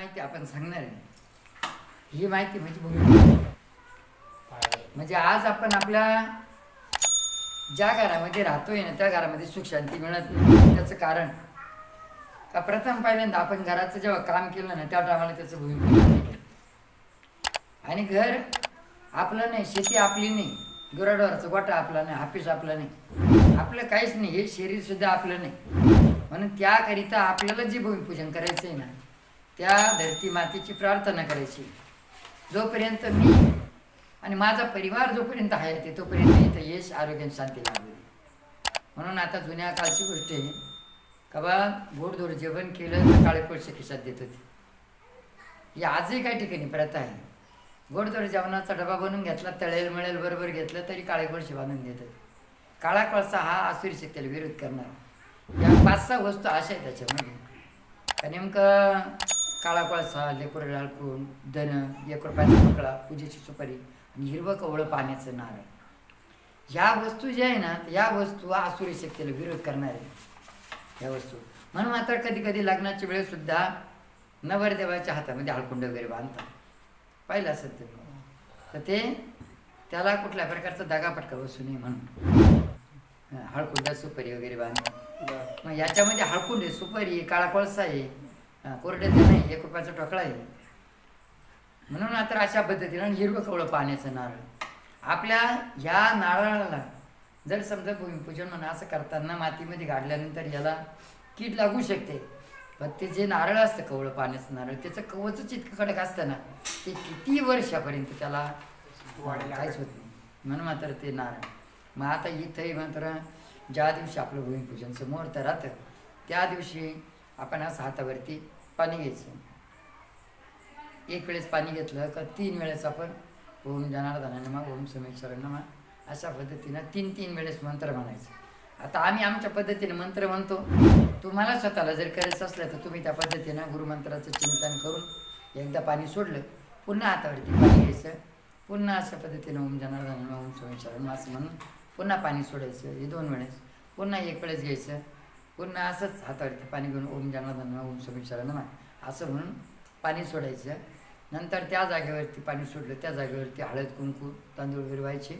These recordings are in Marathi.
माहिती आपण सांगणार आहे. ही माहिती म्हणजे म्हणजे आज आपण आपल्या ज्या घरामध्ये राहतोय ना त्या घरामध्ये सुख शांती मिळत नाही. त्याचं कारण का प्रथम पहिल्यांदा आपण घराचं जेव्हा काम केलं ना त्या टायमाला त्याचं भूमिपूजन आणि घर आपलं नाही शेती आपली नाही. गुराढोराचं गोटा आपला नाही ऑफिस आपलं नाही. आपलं काहीच नाही हे शरीर सुद्धा आपलं नाही. म्हणून त्याकरिता आपल्याला जे भूमिपूजन करायचं आहे ना त्या धरती मातेची प्रार्थना करायची. जोपर्यंत मी आणि माझा परिवार जोपर्यंत आहे ते तोपर्यंत इथं यश आरोग्य शांती लागली म्हणून आता जुन्या काळची गोष्ट आहे. का बा गोडधोड जेवण केलं तर काळे पैसे खिशात देत होते. ही आजही काही ठिकाणी प्रथा आहे. गोडधोड जेवणाचा डबा बनवून घेतला तळेल मिळेल बरोबर घेतलं तरी काळे पैसे बांधून देतात काळा कळसा हा आसुरी शक्तीला विरोध करणार. या पाच सहा वस्तू अशा आहेत त्याच्यामध्ये. का नेमकं काळा कोळसा लेकर लाळकून धन एक रुपयाचा पकडा पूजेची सुपारी आणि हिरवं कवळं पाण्याचं नारळ. ह्या वस्तू ज्या आहे ना या वस्तू आसुरी शक्तीला विरोध करणार. आहे या वस्तू. म्हणून मात्र कधी कधी लग्नाच्या वेळेस सुद्धा नवरदेवाच्या हातामध्ये हळकुंड वगैरे बांधतात. पाहिलं असेल ते तर ते त्याला कुठल्या प्रकारचा दगापटका बसू नये म्हणून. हळकुंड सुपारी वगैरे बांधतात. मग याच्यामध्ये हळकुंड आहे सुपारी काळा कोळसा आहे. कोरड्याचं नाही एक रुपयाचा टोकळा आहे. म्हणून आता अशा पद्धतीनं हिरवं कवळं पाण्याचं नारळ. आपल्या ह्या नारळाला जर समजा भूमिपूजन म्हणा असं करताना मातीमध्ये गाडल्यानंतर याला कीड लागू शकते. पण ते जे नारळ असतं कवळं पाण्याचं नारळ त्याचं कवचच इतकं कडक असतं ना ते किती वर्षापर्यंत त्याला काहीच होत नाही. म्हणून मात्र ते नारळ. मग आता इथंही मात्र ज्या दिवशी आपलं भूमिपूजनचं मुहूर्त राहतं त्या दिवशी आपण असं हातावरती पाणी घ्यायचं. एक वेळेस पाणी घेतलं का तीन वेळेस आपण ओम जनार्दन मग ओम समेश्वर मग अशा पद्धतीनं तीन तीन वेळेस मंत्र म्हणायचं. आता आम्ही आमच्या पद्धतीने मंत्र म्हणतो. तुम्हाला स्वतःला जर करायचं असलं तर तुम्ही त्या पद्धतीनं गुरुमंत्राचं चिंतन करून एकदा पाणी सोडलं पुन्हा हातावरती पाणी घ्यायचं पुन्हा अशा पद्धतीनं ओम जनार्दन ओम समेश्वर असं म्हणून पुन्हा पाणी सोडायचं हे दोन वेळेस पुन्हा एक वेळेस घ्यायचं. पुन्हा असंच हातावरती पाणी घेऊन ओम जाणार धन्ना ओम समेश्वर नमा असं म्हणून पाणी सोडायचं. नंतर त्या जागेवरती पाणी सोडलं त्या जागेवरती हळद कुंकू तांदूळ फिरवायचे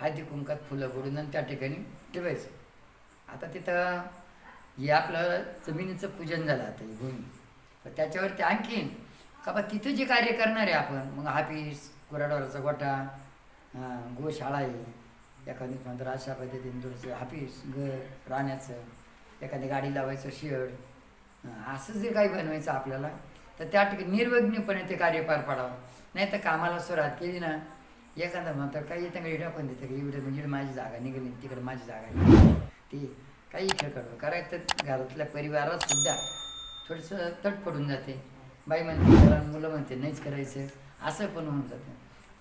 हळदी कुंकात फुलं बुडून आणि त्या ठिकाणी ठेवायचं. आता तिथं हे आपलं जमिनीचं पूजन झालं आता ही भूमी. तर त्याच्यावरती आणखीन का बा तिथं जे कार्य करणार आहे आपण मग हापीस गुराडोराचा गोठा गोशाळा आहे. एखादी नंतर अशा पद्धतीने थोडंसं हापीस घर राहण्याचं. एखादी गाडी लावायचं शेड असं जे काही बनवायचं आपल्याला तर त्या ठिकाणी निर्विघ्नपणे ते कार्य पार पाडावं. नाही तर कामाला सुरुवात केली ना एखादा म्हणतात काही येतं इडा पण देतं इकडे म्हणजे माझी जागा निघाली तिकडे माझी जागा निघाली ती काही खेळ करतो करायचं तर घरातल्या परिवारात सुद्धा थोडंसं तट पडून जाते. बाई म्हणते त्याला मुलं म्हणते नाहीच करायचं. असं पण होऊन जातं.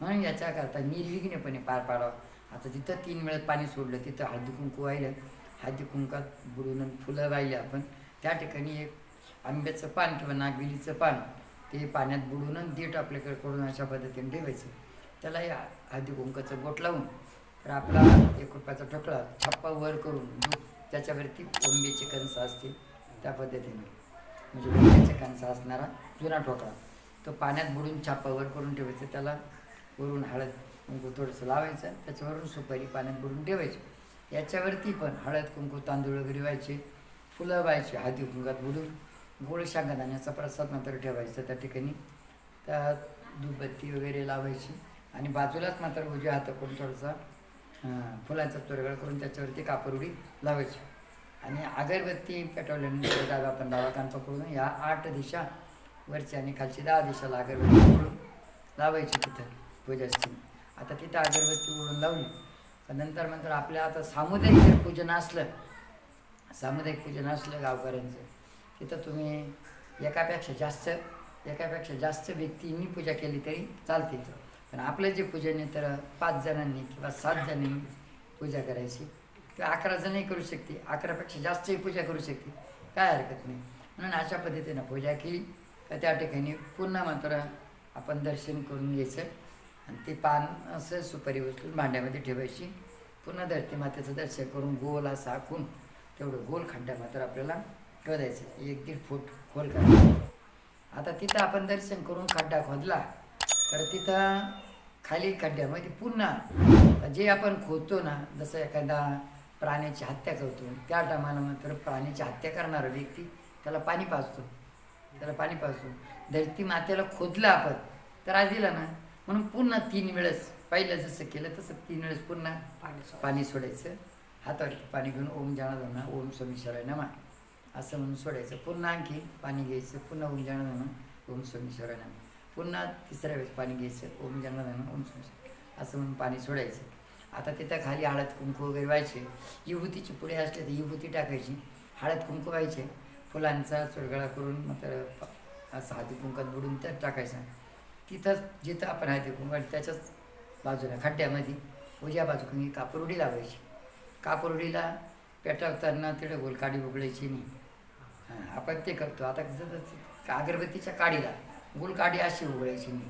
म्हणून याच्याकरता निर्विघ्नपणे पार पाडावं. आता तिथं तीन वेळात पाणी सोडलं तिथं हळदी कुंकू वाहिलं हळदी कुंकात बुडून फुलं वाहिली आपण. त्या ठिकाणी एक आंब्याचं पान किंवा नागविलीचं पान ते पाण्यात बुडून आणि देठ आपल्याकडे करून अशा पद्धतीने ठेवायचं. त्याला या हळदी कुंकाचं बोट लावून तर आपला एक रुपयाचा ठोकळा छप्पा वर करून दूध त्याच्यावरती ओंबेचे कंस असतील त्या पद्धतीने. म्हणजे ओंबेचे कंस असणारा जुना ठोकळा. तो पाण्यात बुडून छापा वर करून ठेवायचं त्याला वरून हळद थोडंसं लावायचं त्याच्यावरून सुपारी पाण्यात बुडून ठेवायची. याच्यावरती पण हळद कुंकू तांदूळ वगैरे व्हायचे. फुलं व्हायचे हळदी कुंकात बुडून. गोड शांगदाण्याचा प्रसाद मात्र ठेवायचा त्या ठिकाणी. त्यात धूपबत्ती वगैरे लावायची. आणि बाजूलाच मात्र उजव्या हाताकडून थोडासा फुलांचा चोरगळ करून त्याच्यावरती कापरुडी लावायची. आणि अगरबत्ती पेटवल्यानंतर दादा आपण डावा कान पकडून या आठ दिशा वरची आणि खालची दहा दिशाला अगरबत्ती पकडून लावायची तिथं पूजास्थळी आता तिथं अगरबत्ती उडून लावली. नंतर नंतर आपल्या आता सामुदायिक जर पूजन असलं सामुदायिक पूजन असलं गावकऱ्यांचं तिथं तुम्ही एकापेक्षा जास्त एकापेक्षा जास्त व्यक्तींनी पूजा केली तरी चालते पण आपलं जे पूजन आहे तर पाच जणांनी किंवा सात जणांनी पूजा करायची. किंवा अकरा जणही करू शकते अकरापेक्षा जास्तही पूजा करू शकते. काय हरकत नाही. म्हणून अशा पद्धतीनं पूजा केली. तर त्या ठिकाणी पुन्हा मात्र आपण दर्शन करून घ्यायचं. आणि ते पान असं सुपारी उचलून भांड्यामध्ये ठेवायची. पुन्हा धरती मातेचं दर्शन करून गोल असं आखून तेवढं गोल खड्डा मात्र आपल्याला करायचं एक दीड फूट खोल करायचं आता तिथं आपण दर्शन करून खड्डा खोदला. तर तिथं खाली खड्ड्यामध्ये पुन्हा जे आपण खोदतो ना जसं एखादा प्राण्याची हत्या करतो त्या टायमाला मात्र प्राण्याची हत्या करणारा व्यक्ती त्याला पाणी पाजतो. त्याला पाणी पाजतो. धरती मातेला खोदलं आपण तर आज दिला ना म्हणून पुन्हा तीन वेळेस पहिलं जसं केलं तसं तीन वेळेस पुन्हा पाणी सोड. पाणी सोडायचं. हातावरती पाणी घेऊन ओम जाणा ओम सोमेश्वराय नमा. असं म्हणून सोडायचं. पुन्हा आणखी पाणी घ्यायचं. पुन्हा ओम जाणा ओम सोमेश्वराय नमा. पुन्हा तिसऱ्या वेळेस पाणी घ्यायचं. ओम जाणा ओम सोमेश्वर असं म्हणून पाणी सोडायचं. आता तिथं खाली हळद कुंकू वगैरे व्हायचे. विभूतीची पुढे असले तर विभूती टाकायची. हळद कुंकू व्हायचे. फुलांचा चुरगळा करून मग तर असं हाती कुंकात बुडून त्यात टाकायचं. तिथंच जिथं आपण हाती कुंकात त्याच्याच बाजूला खड्ड्यामध्ये उजव्या बाजूकडे कापरुडी लावायची. कापरुडीला पेटवताना तिकडे गोलकाडी उघडायची नाही. आपण ते करतो. आता कसं तर अगरबत्तीच्या काडीला गोलकाडी अशी उघडायची नाही.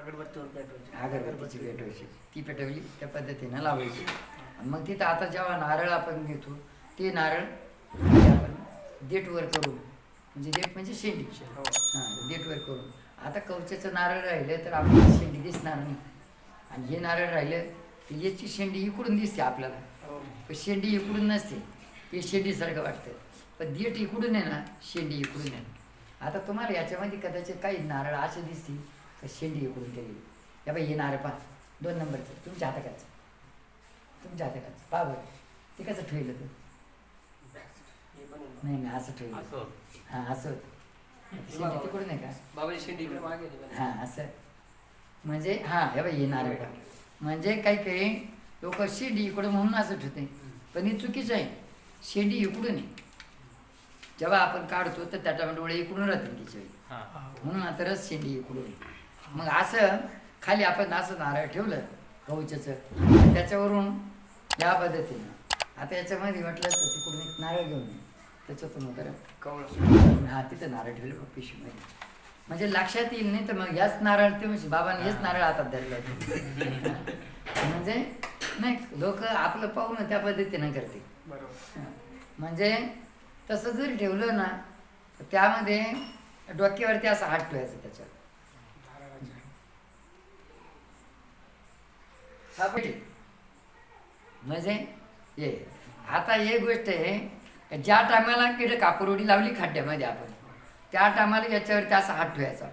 अगरबत्तीवर पेटवायची. अगरबत्तीची पेटवायची. ती पेटवली त्या पद्धतीनं लावायची. मग तिथं आता जेव्हा नारळ आपण घेतो ते नारळ आपण देठवर करून म्हणजे देठ म्हणजे शेंडी. हो. हां देठवर करून. आता कवचेचं नारळ राहिलं तर आपल्याला शेंडी दिसणार नाही. आणि हे नारळ राहिलं तर याची शेंडी इकडून दिसते आपल्याला. हो. पण शेंडी इकडून नसते. ते शेंडीसारखं वाटतं. पण देठ इकडून आहे ना शेंडी इकडून आहे. आता तुम्हाला याच्यामध्ये कदाचित काही नारळ असे दिसतील तर शेंडी इकडून गेली या बाई हे नारळ पहा. दोन नंबरचं. तुमच्या हाताकाचं तुमच्या हाताकाचं पहा बरं. ते कसं ठेवलं हे आहे. नाही नाही असं ठेवलं. असं. हां असं होतं. तिकडून आहे का? इकडे. हां असं. म्हणजे? हां हे बाई हे नारळ पहा म्हणजे काही काही लोक शेंडी इकडून म्हणून असं ठेवते. पण हे चुकीचं आहे. शेंडी इकडून आहे. जेव्हा आपण काढतो तर त्याच्या डोळे इकडून राहतील तिच्या हा. म्हणून आता शेंडी इकडून मग असं खाली आपण असं नारळ ठेवलं गहूच्याचं. त्याच्यावरून या पद्धतीनं. आता याच्यामध्ये म्हटलं असतं तिकडून एक नारळ घेऊन ये. त्याच्यातून वगैरे कवळं. हा तिथं नारळ ठेवलं बघ पिशवीमध्ये म्हणजे लक्षात येईल नाही तर मग याच नारळ ते म्हणजे बाबाने हेच नारळ हातात धरलं होतं. म्हणजे नाही लोक आपलं पाहून त्या पद्धतीनं करते. बरोबर. म्हणजे तसं जरी ठेवलं ना तर त्यामध्ये डोक्यावरती असा हात ठेवायचा त्याच्यावर. म्हणजे ये आता एक गोष्ट आहे ज्या टायमाला किडे कापरोडी लावली खड्ड्यामध्ये आपण त्या टायमाला याच्यावरती असा हात ठेवायचा.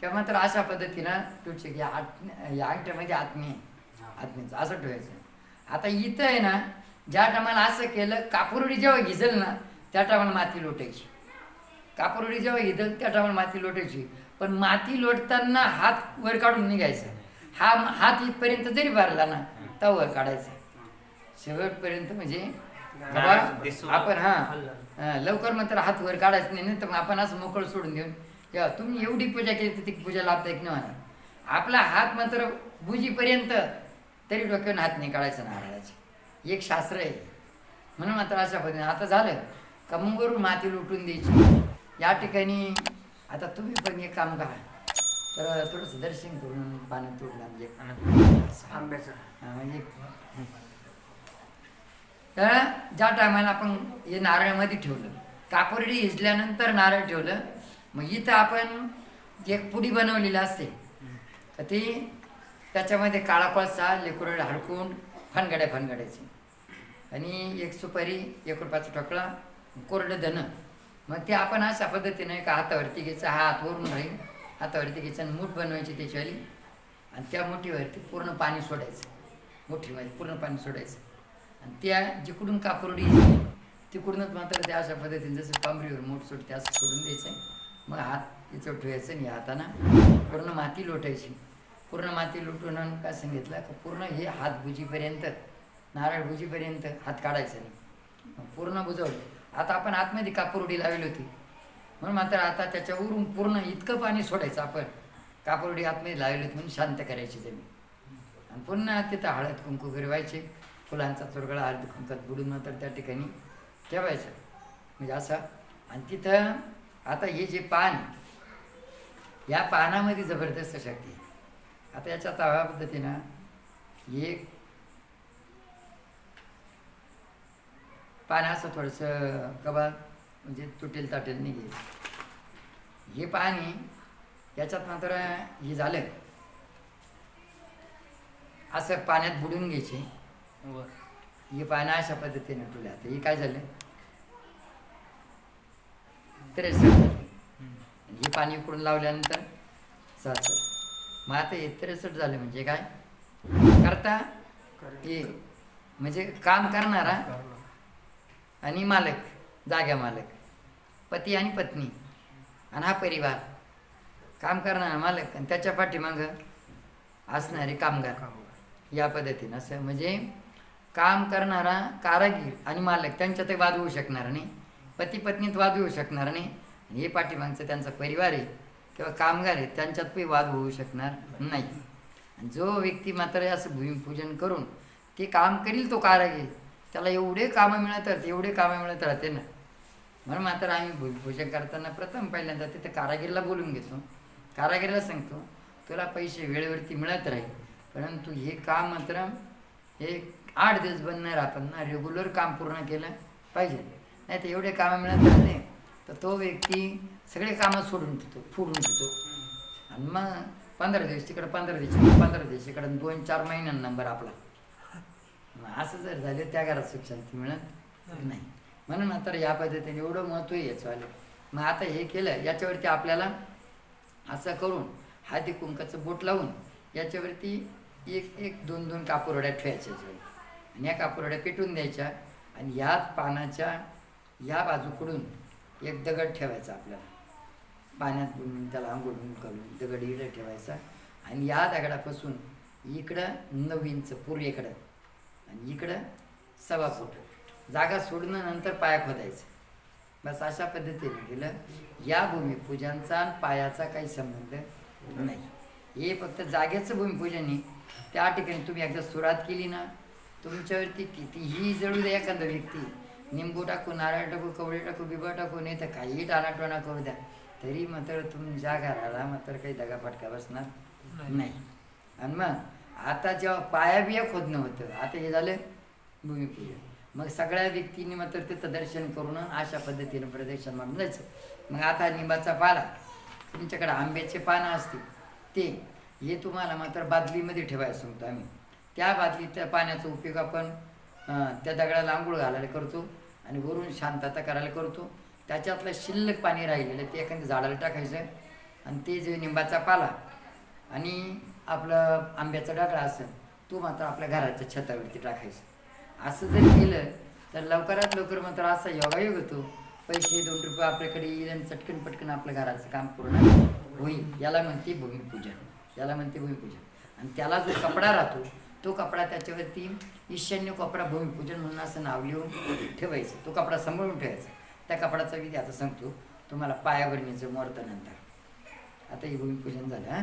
किंवा मात्र अशा पद्धतीनं तुळशी या आत या अंगठ्यामध्ये आत्मी आत्मीचं असं ठेवायचं. आता इथं आहे ना ज्या टायमाला असं केलं कापरोडी जेव्हा घिजल ना त्या टायमाला माती लोटायची. कापरोडी जेव्हा घिजल त्या टायमाला माती लोटायची. पण माती लोटताना हात वर काढून निघायचा. हा हात इथपर्यंत जरी भरला ना तर वर काढायचा. शेवटपर्यंत म्हणजे बाबा, आपण हा. लवकर मात्र हात वर काढायचं नाही तर मग आपण असं मोकळ सोडून देऊन तेव्हा तुम्ही एवढी पूजा केली तर ती पूजा नाही म्हणा आपला हात मात्र बुजीपर्यंत तरी डोक्यावरून हात नाही काढायचा नारळाचे. एक शास्त्र आहे. म्हणून मात्र अशा पद्धतीने आता झालं का मग वरून माती लुटून द्यायची. या ठिकाणी आता तुम्ही पण एक काम करा. तर थोडंसं दर्शन करून पाण्यात तोडलं म्हणजे. आंब्याचं. म्हणजे तर ज्या टायमाला आपण हे नारळामध्ये ठेवलं कापुरडी हिजल्यानंतर नारळ ठेवलं मग इथं आपण एक पुडी बनवलेली असते तर ती त्याच्यामध्ये काळा कोळसा लेकुरड हडकून फनगड्या फनगड्याची आणि एक सुपारी एक रुपयाचा ठोकळा कोरडं धनं. मग ते आपण अशा पद्धतीने का हातावरती घ्यायचं हा हात वरून राहील हातावरती घ्यायचं आणि मूठ बनवायची त्याच्यावाली. आणि त्या मुठीवरती पूर्ण पाणी सोडायचं. मुठीमध्ये पूर्ण पाणी सोडायचं. आणि त्या जिकडून कापरोडी तिकडूनच मात्र त्या अशा पद्धतीने जसं पांबरीवर मोठ सोडते असं सोडून द्यायचं मग हात तिचं ठेवायचं आणि हाताना पूर्ण माती लोटायची. पूर्ण माती लुटून काय सांगितलं का पूर्ण हे हात भुजीपर्यंत नारळ भुजीपर्यंत हात काढायचा नाही. मग पूर्ण बुजवलं. आता आपण आतमध्ये कापुरडी लावली होती. म्हणून मात्र आता त्याच्यावरून पूर्ण इतकं पाणी सोडायचं आपण. कापुरडी आतमध्ये लावली होती म्हणून शांत करायची जमीन. आणि पुन्हा तिथं हळद कुंकू वगैरे व्हायचे फुलांचा चुरगळा हळद खुमतात बुडून नंतर त्या ठिकाणी ठेवायचं. म्हणजे असं. आणि तिथं आता हे जे पान या पानामध्ये जबरदस्त शक्ती आता याच्या तव्या पद्धतीनं एक पान असं थोडंसं कबा म्हणजे तुटेल ताटेल नाही हे पाणी याच्यात मात्र हे झालं. असं पाण्यात बुडून घ्यायचे. हे पाणी अशा पद्धतीने तुला. आता हे काय झालं? त्रेसष्ट. हे पाणी उकडून लावल्यानंतर सहासष्ट मग आता हे त्रेसष्ट झालं म्हणजे काय? करता? हे म्हणजे काम करणारा आणि मालक जाग्या मालक पती आणि पत्नी आणि हा परिवार. काम करणारा मालक आणि त्याच्या पाठीमागं असणारे कामगार. या पद्धतीनं असं म्हणजे काम करणारा कारागीर आणि मालक त्यांच्यात वाद होऊ शकणार नाही. पती पत्नीत वाद होऊ शकणार नाही. हे पाठीमागचं त्यांचा परिवार आहे किंवा कामगार आहे त्यांच्यात पण वाद होऊ शकणार नाही. आणि जो व्यक्ती मात्र असं भूमिपूजन करून ते काम करील तो कारागीर त्याला एवढे कामं मिळत राहते एवढे कामं मिळत राहते ना. म्हणून मात्र आम्ही भूमिपूजन करताना प्रथम पहिल्यांदा तिथे कारागीरला बोलून घेतो. कारागीरला सांगतो तुला पैसे वेळेवरती मिळत राहील परंतु हे काम मात्र हे आठ दिवस बंद नाही राहतात ना रेग्युलर काम पूर्ण केलं पाहिजे. नाही तर एवढे कामं मिळत राहते तर तो व्यक्ती सगळे कामं सोडून देतो फोडून देतो. आणि मग पंधरा दिवस तिकडं पंधरा दिवस पंधरा दिवस इकडं दोन चार महिन्यांना नंबर आपला. मग असं जर झालं त्या घरात सुख शांती मिळत नाही. म्हणून आता या पद्धतीने एवढं महत्त्व आहे याचं मग आता हे केलं याच्यावरती आपल्याला असं करून हाती कुंकाचं बोट लावून याच्यावरती एक एक दोन दोन कापुरड्या ठेवायच्या याच्यावर आणि या कापुरड्या पेटून द्यायच्या आणि याच पानाच्या या बाजूकडून एक दगड ठेवायचा आपल्याला. पाण्यात बुडून त्याला आंघोळ करून दगड इकडं ठेवायचा आणि या दगडापासून इकडं नऊ इंच पूर्वेकडं आणि इकडं सवा फूट. जागा सोडणं नंतर पाया खोदायचं. बस अशा पद्धतीने केलं. या भूमिपूजनचा आणि पायाचा काही संबंध नाही. हे फक्त जागेचं भूमिपूजन आहे. त्या ठिकाणी तुम्ही एकदा सुरुवात केली ना तुमच्यावरती कितीही जळू द्या एखादा व्यक्ती निंबू टाकू नारळ टाकू कवळे टाकू बिबा टाकू नाही तर काही टाणाटोणा करू द्या. तरी मात्र तुमच्या घराला मात्र काही दगाफटका बसणार नाही. आणि मग आता जेव्हा पाया बिया खोदणं होतं आता हे झालं भूमिपूजन. मग सगळ्या व्यक्तींनी मात्र तिथं दर्शन करून अशा पद्धतीनं प्रदक्षिण मारून जायचं मग आता निंबाचा पाला तुमच्याकडे आंब्याचे पानं असतील ते हे तुम्हाला मात्र बादलीमध्ये ठेवायला सांगतो आम्ही. त्या बादलीत त्या पाण्याचा उपयोग आपण त्या दगडाला आंघोळ घालायला करतो आणि वरून शांतता करायला करतो. त्याच्यातलं शिल्लक पाणी राहिलेलं ते एखाद्या झाडाला टाकायचं आणि ते जे निंबाचा पाला आणि आपलं आंब्याचा डगळा असेल तो मात्र आपल्या घराच्या छतावरती टाकायचं. असं जर केलं तर लवकरात लवकर मात्र असा योगायोग होतो. पैसे दोन रुपये आपल्याकडे येईल आणि चटकन पटकन आपल्या घराचं काम पूर्ण होईल. याला म्हणते भूमिपूजन. याला म्हणते भूमिपूजन. आणि त्याला जो कपडा राहतो तो कपडा त्याच्यावरती ईशान्य कपडा भूमिपूजन म्हणून असं नाव लिहून ठेवायचं. तो कपडा सांभाळून ठेवायचा. त्या कपडाचा विधी आता सांगतो. तुम्हाला पायाभरणीचं मुहूर्त आता हे भूमिपूजन झालं हा.